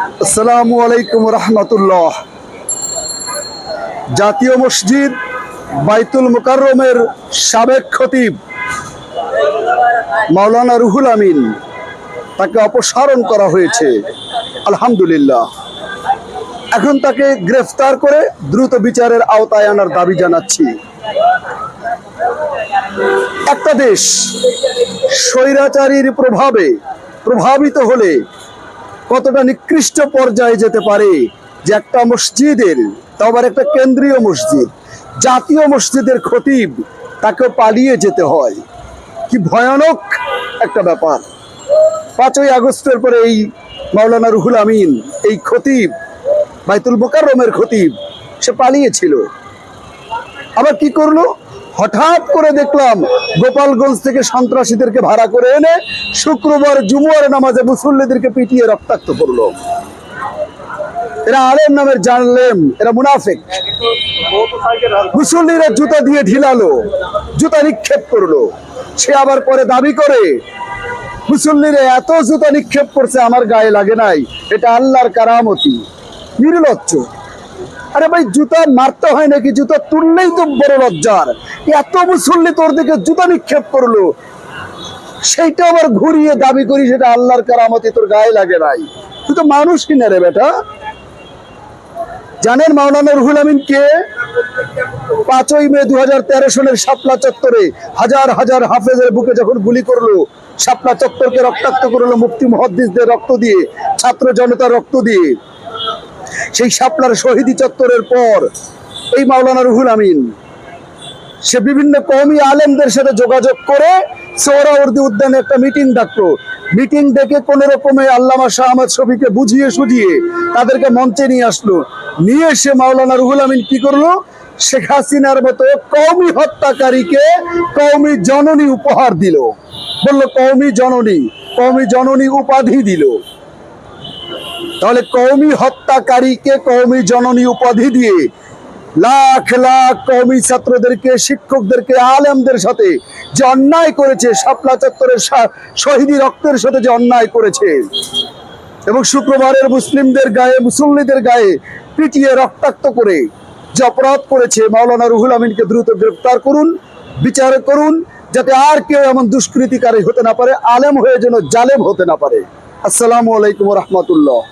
আসসালামু আলাইকুম রহমতুল্লাহ। জাতীয় মসজিদ বাইতুল মুকাররমের সাবেক খতিব মাওলানা রুহুল আমিন, তাকে অপসারণ করা হয়েছে। আলহামদুলিল্লাহ। এখন তাকে গ্রেফতার করে দ্রুত বিচারের আওতায় আনার দাবি জানাচ্ছি। একটা দেশ স্বৈরাচারীর প্রভাবে প্রভাবিত হলে কতটা নিকৃষ্ট পর্যায়ে যেতে পারে? যে একটা মসজিদের, তাও আবার একটা কেন্দ্রীয় মসজিদ, জাতীয় মসজিদের খতিব তাকে পালিয়ে যেতে হয়। কি ভয়ানক একটা ব্যাপার। পাঁচই আগস্টের পরে এই মাওলানা রুহুল আমিন, এই খতিব, বাইতুল মোকাররমের খতিব, সে পালিয়েছিল। আবার কি করল? হঠাৎ করে দেখলাম গোপালগঞ্জ থেকে সন্ত্রাসীদেরকে ভাড়া করে এনে শুক্রবার জুমুয়ার নামাজে মুসল্লিদেরকে পিটিয়ে রক্তাক্ত করল। এরা আলেম নামের জানলেম, এরা মুনাফিক। মুসল্লিরা জুতা দিয়ে ঢিলালো, জুতা নিক্ষেপ করল। সে আবার পরে দাবি করে, মুসল্লিরা এত জুতা নিক্ষেপ করছে, আমার গায়ে লাগে নাই। এটা আল্লাহর কারামতি। নির্লজ্জ। আরে ভাই, জুতা মারতে হয় নাকি? জুতা তুললেই তো বড় লজ্জার। এত মুসল্লি তোর দিকে জুতা নিক্ষেপ করল। সেইটা আবার ঘুরিয়ে দাবি করি সেটা আল্লাহর কারামতি তোর গায়ে লাগে নাই। তুই তো মানুষ কিনা রে বেটা? জানেন মাওলানা রুহুল আমিন কে? পাঁচই মে দু হাজার তেরো সালের শাপলা চত্বরে হাজার হাজার হাফেজের বুকে যখন গুলি করল, শাপলা চত্বরকে রক্তাক্ত করল মুক্তি মহাদ্দিসদের রক্ত দিয়ে, ছাত্র জনতার রক্ত দিয়ে। সেই শাপলার শহীদি চত্বরের পর এই মাওলানা রুহুল আমিন, সে বিভিন্ন কওমি আলেমদের সাথে যোগাযোগ করে উদ্যানে একটা মিটিং মিটিং ডেকে রকমে আল্লামা শাহ আহমদ বুঝিয়ে সুঝিয়ে তাদেরকে মঞ্চে নিয়ে আসলো। নিয়ে এসে মাওলানা রুহুল আমিন কি করল? শেখ হাসিনার মতো কওমি হত্যাকারীকে কওমি জননী উপহার দিল। বলল, কওমি জননী কওমি জননী উপাধি দিল। তাহলে কওমি হত্যাকারীকে কওমি জননী উপাধি দিয়ে লাখ লাখ কওমি ছাত্রদেরকে, শিক্ষকদেরকে, আলেমদের সাথে যে অন্যায় করেছে, শাপলা চত্বরের শহীদি রক্তের সাথে যে অন্যায় করেছে এবং শুক্রবারের মুসলিমদের গায়ে, মুসল্লিদের গায়ে পিটিয়ে রক্তাক্ত করে যে অপরাধ করেছে মাওলানা রুহুল আমিনকে দ্রুত গ্রেফতার করুন, বিচার করুন, যাতে আর কেউ এমন দুষ্কৃতিকারী হতে না পারে, আলেম হয়ে যেন জালেম হতে না পারে। আসসালামু আলাইকুম রহমতুল্লাহ।